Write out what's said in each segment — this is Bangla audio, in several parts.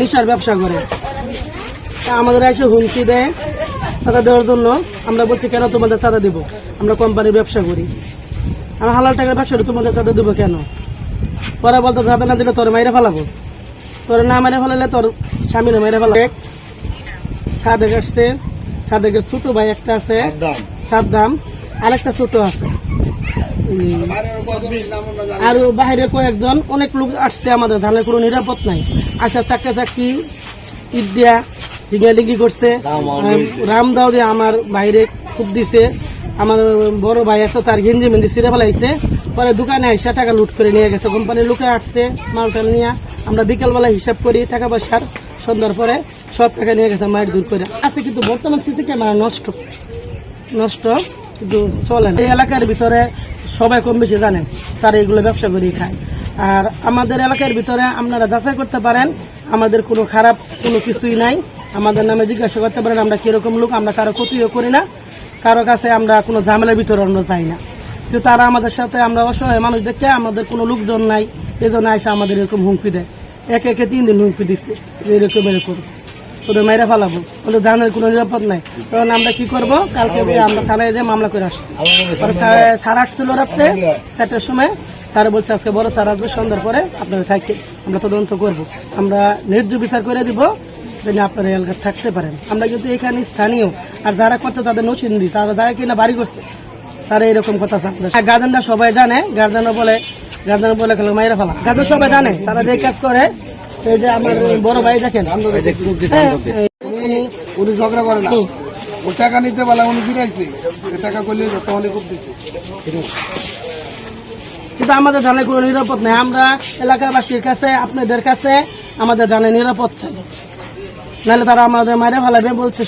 নিশার ব্যবসা করে। আমাদের এসে হুমকি দেয় চাঁদা দেওয়ার জন্য। আমরা বলছি কেন তোমাদের চাঁদা দেবো? আমরা কোম্পানির ব্যবসা করি। আমি হালাল টাকার ব্যবসা করি তোমাদের চাঁদা দেবো কেন? পরে বলতো চাঁদা না দিলে তোর মাইরে ফেলাবো। তোর না মেরে ফেলালে তোর স্বামীর মেরে ফেলাবে। সাদেক আসছে। সাদেকের ছোট ভাই একটা আছে। সাদ্দাম। আরেকটা ছোট আছে। আর বাইরে কয়েকজন অনেক লোক আসছে আমাদের ধানের কোনো নিরাপদ নাই। আসা চাক্কা চাক্কি ঈদ দিয়া ডিঙ্গাডিঙ্গি করছে। রাম দাও দিয়ে আমার বাইরে খুব দিছে। আমার বড় ভাই আছে তার গেঞ্জি মেঞ্জি ছিঁড়ে ফেলাইছে। পরে দোকানে আইসা টাকা লুট করে নিয়ে গেছে। কোম্পানির লোকে আসছে মালটাল নিয়ে। আমরা বিকালবেলা হিসাব করি টাকা পয়সার সন্ধ্যার পরে সব টাকা নিয়ে গেছে মায়ের দূর করে। আছে কিন্তু বর্তমান সিসি ক্যামেরা নষ্ট। নষ্ট কিন্তু চলে এই এলাকার ভিতরে সবাই কম বেশি জানে, তারা এগুলো ব্যবসা করে খায়। আর আমাদের এলাকার ভিতরে আপনারা যাচাই করতে পারেন, আমাদের কোনো খারাপ কোনো কিছুই নাই। আমাদের নামে জিজ্ঞাসা করতে পারেন, আমরা কীরকম লোক, আমরা কারও ক্ষতিও করি না। কারও কাছে আমরা কোনো ঝামেলার ভিতরে আমরা যাই না। কিন্তু তারা আমাদের সাথে, আমরা অসহায় মানুষ দেখে আমাদের কোনো লোকজন নাই এই জন্য এসে আমাদের এরকম হুমকি দেয়। একে একে তিন দিন হুমকি দিচ্ছে, এরকম এরকম। তোদের মাইরা ফেলাবো। ওদের জানার কোনো নিরাপদ নাই। তখন আমরা কি করব? কালকে আমরা থানায় যে মামলা করে আসছি স্যার- আসছিল রাত্রে, চারটার সময়। স্যার বলছে, আজকে বড় স্যার আসবে সন্ধ্যার পরে, আপনারা থাকতে, আমরা তদন্ত করব। আমরা ন্যায্য বিচার করে দিব, যেন আপনারা এলাকায় থাকতে পারেন। আমরা কিন্তু এখানে স্থানীয়। আর যারা করছে, তাদের নচিন্দি তারা যারা কিনা বাড়ি করছে, তারা এরকম কথা চাচ্ছে গার্জেনরা সবাই জানে, গার্জেনরা বলে গার্জেন বলে মাইরা ফেলা। গার্জেন সবাই জানে, তারা যে কাজ করে এই যে আমার বড় ভাই দেখেন। হ্যাঁ, উনি উনি ঝগড়া করে না। ও টাকা নিতে পারলে উনি ফিরাইছে। টাকা করলে তখন খুব দিছে। কিন্তু আমাদের জানে কোনো নিরাপদ নেই। আমরা এলাকাবাসীর কাছে আপনাদের কাছে আমাদের জানে নিরাপদ চাই নাহলে তারা আমাদের মারে ফেলাবে। বলছে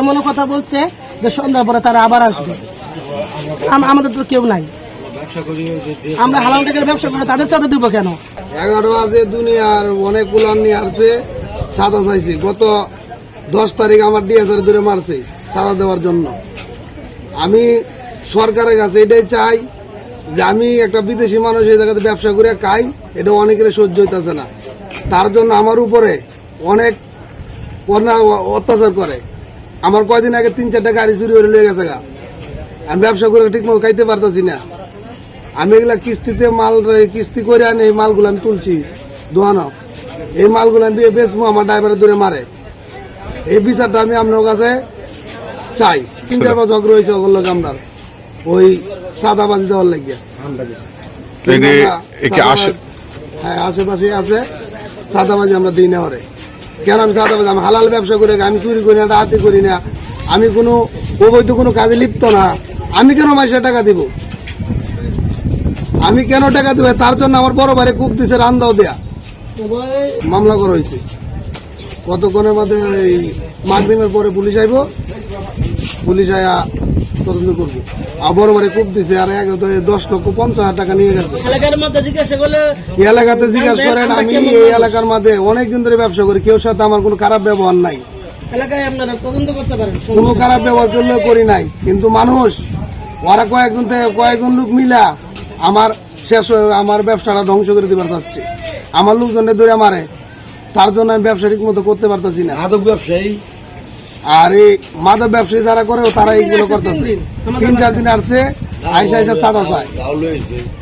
এমনও কথা বলছে যে সন্ধ্যার পরে তারা আবার আসবে। আমাদের তো কেউ নাই। আমরা হালাল টাকার ব্যবসা করে তাদের চাঁদা দিব কেন? এগারো আছে দুনিয়ার অনেক গুলান নিয়ে আসছে, সাদা চাইছে। গত দশ তারিখ আমার ডি ডিএসআর ধরে মারছে, সাদা দেওয়ার জন্য। আমি সরকারের কাছে এটাই চাই যে আমি একটা বিদেশি মানুষ এই জায়গাতে ব্যবসা করে খাই, এটা অনেকের সহ্য হইতেছে না। তার জন্য আমার উপরে অনেক অত্যাচার করে। আমার কয়দিন আগে তিন চারটা গাড়ি চুরি করে লেগে গেছে গা। আমি ব্যবসা করে ঠিক মতো খাইতে পারতেছি না। আমি এগুলা কিস্তিতে মাল কিস্তি করে আনি এই মালগুলো আমি তুলছি। দোয়ানো এই মালগুলো আমি বেচবো আমার ড্রাইভারে দূরে মারে। এই বিচারটা আমি আপনার কাছে চাই। তিন চার বছর হয়েছে ওগুলো আমরা ওই সাদাবাজি দেওয়ার লাগিয়া। হ্যাঁ আশেপাশে আছে। সাদাবাজি আমরা দিই না ওরে। কেন আমি সাদাবাজি আমি হালাল ব্যবসা করে আমি চুরি করি না ডাকাতি করি না। আমি কোনো অবৈধ কোনো কাজে লিপ্ত না। আমি কেন মাসে টাকা দিব? আমি কেন টাকা দিব? তার জন্য আমার বড় ভাইরে কূপ দিছে রান্দাও দেয়া। মামলা করা হয়েছে। কতক্ষণের মধ্যে এই মাগরিমের পরে পুলিশ আইব? পুলিশ আয়া তদন্ত করব। আর বড় ভাইরে কূপ দিছে আর এক দশ লক্ষ পঞ্চাশ হাজার টাকা নিয়ে গেছে। এলাকাতে জিজ্ঞাসা করেন আমি এই এলাকার মধ্যে অনেকদিন ধরে ব্যবসা করি কেউ সাথে আমার কোনো খারাপ ব্যবহার নাই। এলাকায় আপনারা তদন্ত করতে পারেন কোনো খারাপ ব্যবহার করলেও করি নাই কিন্তু মানুষ ওরা কয়েকজন থেকে কয়েকজন লোক মিলা আমার শেষ হয়ে আমার ব্যবসাটা ধ্বংস করে দিবার চাচ্ছে। আমার লোকজনের ধরে মারে। তার জন্য আমি ব্যবসা ঠিক মতো করতে পারতেছি না। মাদক ব্যবসায়ী? আর এই মাদক ব্যবসায়ী যারা করে তারা এইগুলো করতেছে। তিন চার দিন আসছে আইসা আইসা চাঁদা চায়।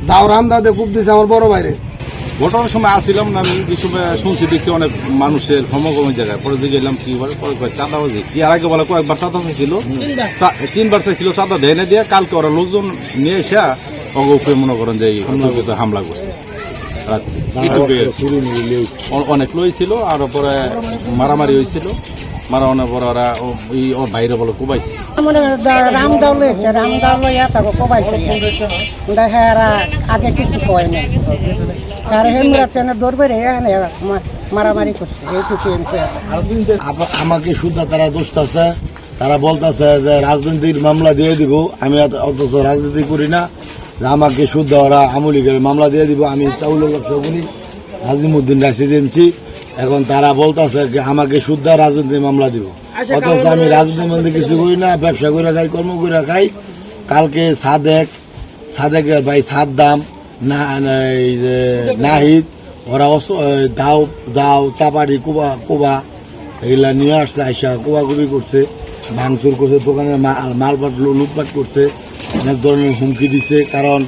দাও রান্দা দিয়ে খুব দিছে আমার বড় বাইরে ঘটনার সময় আসছিলাম না আমি সময় শুনছি দেখছি অনেক মানুষের সমাগমের জায়গায়। পরে দিয়ে গেলাম কি বলে পরে কয় চাঁদা হয়েছে। কি আর আগে বলে কয়েকবার চাঁদা চাইছিল? তিনবার। চাইছিল চাঁদা দেয় না দিয়ে। কালকে ওরা লোকজন নিয়ে এসে উপরে মনে করেন যে হামলা করছে। অনেক লই ছিল আর পরে মারামারি হয়েছিল। পরে ওরা বাইরে বলে কুবাইছে। মানে রাম দাও লইছে রাম দাও লইয়া তাকে কবাইছে। দেখে এরা আগে কিছু কয় নাই। আর দৌড়বে রে মারামারি করছে এইটুকু আমাকে শুদ্ধ তারা দোষতেছে তারা বলতেছে যে রাজনীতির মামলা দিয়ে দিব আমি অথচ রাজনীতি করি না। যে আমাকে শুদ্ধ ওরা আমলিকের মামলা দিয়ে দিব আমি চাউলের ব্যবসা করি নাজিমুদ্দিন রেসিডেন্সি এখন তারা বলতেছে আমাকে শুদ্ধ রাজনীতি মামলা দিব। অথচ আমি রাজনীতির মধ্যে কিছু করি না ব্যবসা করে খাই কর্ম করে খাই। কালকে সাদেক সাদেকের ভাই সাদ্দাম না নাহিদ ওরা দাও দাও চাপাড়ি কোবা কোবা এগুলা নিয়ে আসছে আইসা কোবাকুবি করছে ভাঙচুর করছে দোকানের মালপাট লুটপাট করছে। অনেক ধরনের হুমকি দিছে, কারণ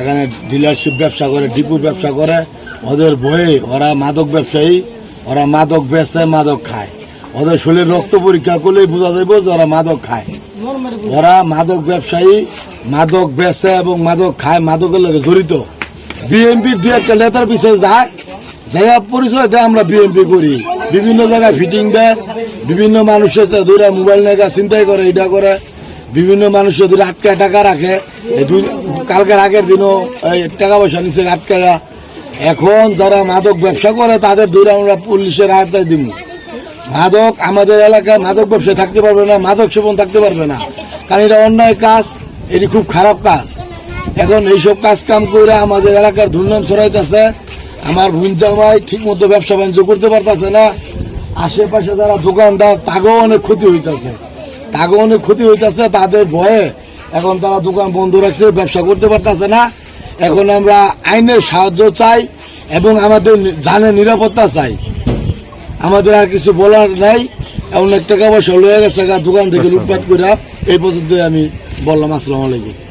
এখানে ডিলারশিপ ব্যবসা করে, ডিপুর ব্যবসা করে। ওদের বয়ে ওরা মাদক ব্যবসায়ী, ওরা মাদক বেচে, মাদক খায়। ওদের শরীরে রক্ত পরীক্ষা করলেই বোঝা যাবে যে ওরা মাদক খায়। ওরা মাদক ব্যবসায়ী, মাদক বেচে এবং মাদক খায়, মাদকের লগে জড়িত। বিএনপির দু একটা নেতার পিছনে যায়, যাইয়া পরিচয় দেয়, আমরা বিএনপি করি। বিভিন্ন জায়গায় ফিটিং দেয়, বিভিন্ন মানুষের ধরে মোবাইল নেগা চিন্তাই করে এটা করে। বিভিন্ন মানুষ ধরে আটকা টাকা রাখে কালকের আগের দিনও টাকা পয়সা নিচে আটকায়া এখন যারা মাদক ব্যবসা করে, তাদের ধরে আমরা পুলিশের আয়তায় দিব মাদক আমাদের এলাকায় মাদক ব্যবসায় থাকতে পারবে না, মাদক সেবন থাকতে পারবে না। কারণ এটা অন্যায় কাজ, এটি খুব খারাপ কাজ। এখন এইসব কাজ কাম করে আমাদের এলাকার দুর্নাম ছড়াইতেছে। আমার বোন জামাই ঠিক মতো ব্যবসা বাণিজ্য করতে পারতেছে না। আশেপাশে যারা দোকানদার তাগেও অনেক ক্ষতি হইতেছে। তাগেও অনেক ক্ষতি হইতেছে তাদের ভয়ে এখন তারা দোকান বন্ধ রাখছে ব্যবসা করতে পারতেছে না। এখন আমরা আইনের সাহায্য চাই এবং আমাদের জানের নিরাপত্তা চাই। আমাদের আর কিছু বলার নাই। অনেক টাকা পয়সা লয়ে গেছে দোকান থেকে লুটপাট করে এই পর্যন্ত আমি বললাম আসসালামু আলাইকুম।